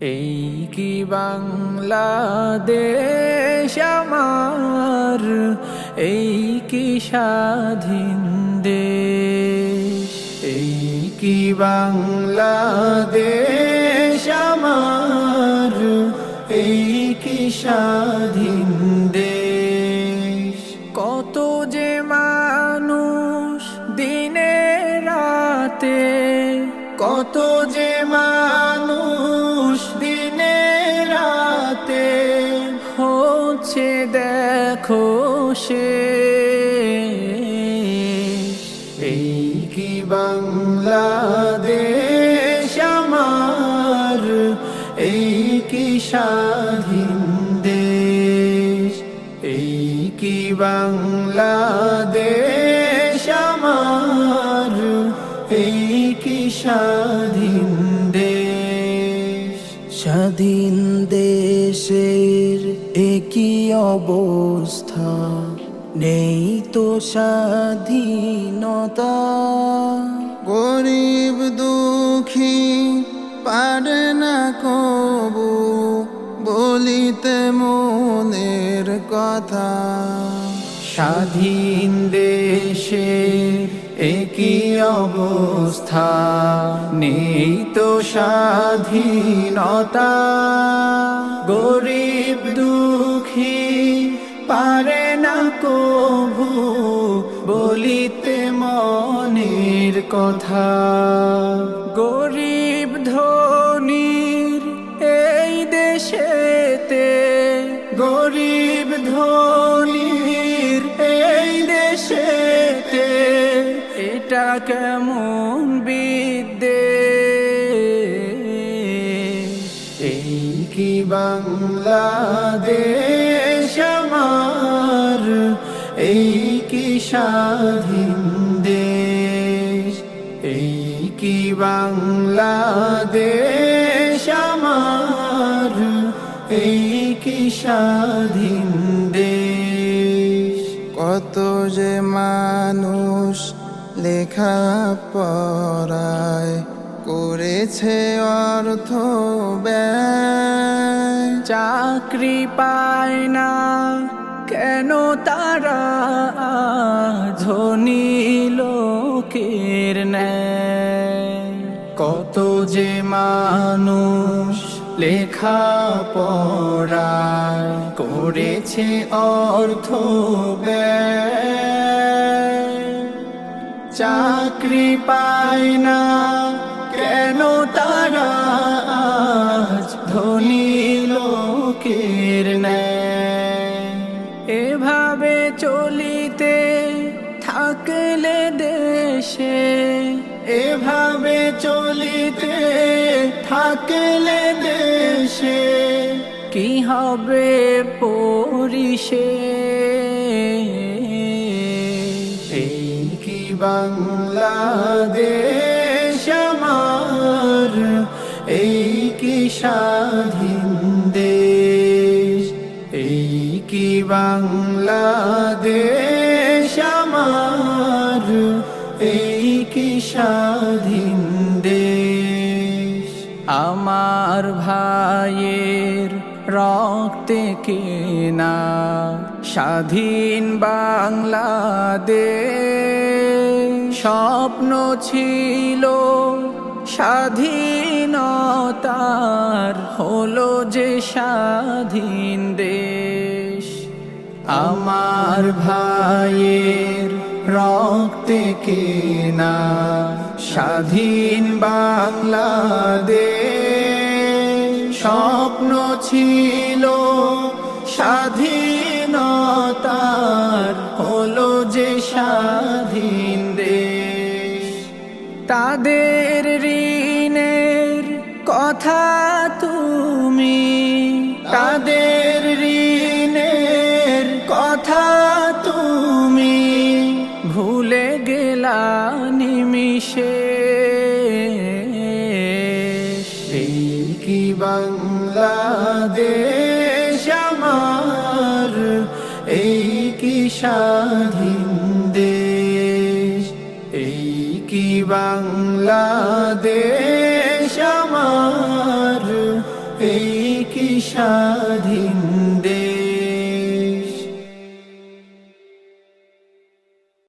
এই কি বাংলা দেশ আমার? এই কি স্বাধীন দেশ? এই কি বাংলাদেশ আমার? এই কি স্বাধীন হচ্ছে দেখো সে, এই কি বাংলাদেশ আমার? এই কি স্বাধীন দেশ? এই কি বাংলাদেশ আমার? এই কি স্বাধীন দেশ? স্বাধীন দেশের একই অবস্থা? নেই তো স্বাধীনতা। গরিব দুঃখী পারে না কবু, বলিতে মনের কথা। স্বাধীন দেশের একই অবস্থা, নেই তো স্বাধীনতা। গরিব পারে না কভু বলিতে মনের কথা। গরিব ধনির এই দেশেতে, গরিব ধনির এই দেশেতে এটা কেমন বিদ্বেষ এই কি বাংলাদেশ? এই কি স্বাধীন দেশ? এই কি বাংলাদেশ আমার? এই কি স্বাধীন দেশ? কত যে মানুষ লেখা পড়ায় করেছে অর্থ ব্যয়। চাকরি পায় না কেন তারা ধনী লোকের কত যে মানুষ লেখা পড়ায় করেছে অর্থ চাকরি পায় না, কেন তারা আজ ধনী দেশে এভাবে চলিতে থাকলে দেশে কি হবে পরিশেষ এই কি বাংলাদেশ আমার? এই কি স্বাধীন দেশ? এই কি বাংলাদেশ? স্বাধীন দেশ। আমার ভাইয়ের রক্তে কেনা স্বাধীন বাংলাদেশ। স্বপ্ন ছিল স্বাধীনতার, হলো যে স্বাধীন দেশ। আমার ভাইয়ের রক্তে কেনা স্বাধীন বাংলাদেশ। স্বপ্ন ছিল স্বাধীনতার হলো যে স্বাধীন দেশ। তাদের ঋণের কথা নিমিশে কি বাংলাদেশ আমার এই কি স্বাধীন দেশ। এই কি বাংলাদেশ আমার এই কি স্বাধীন দেশ।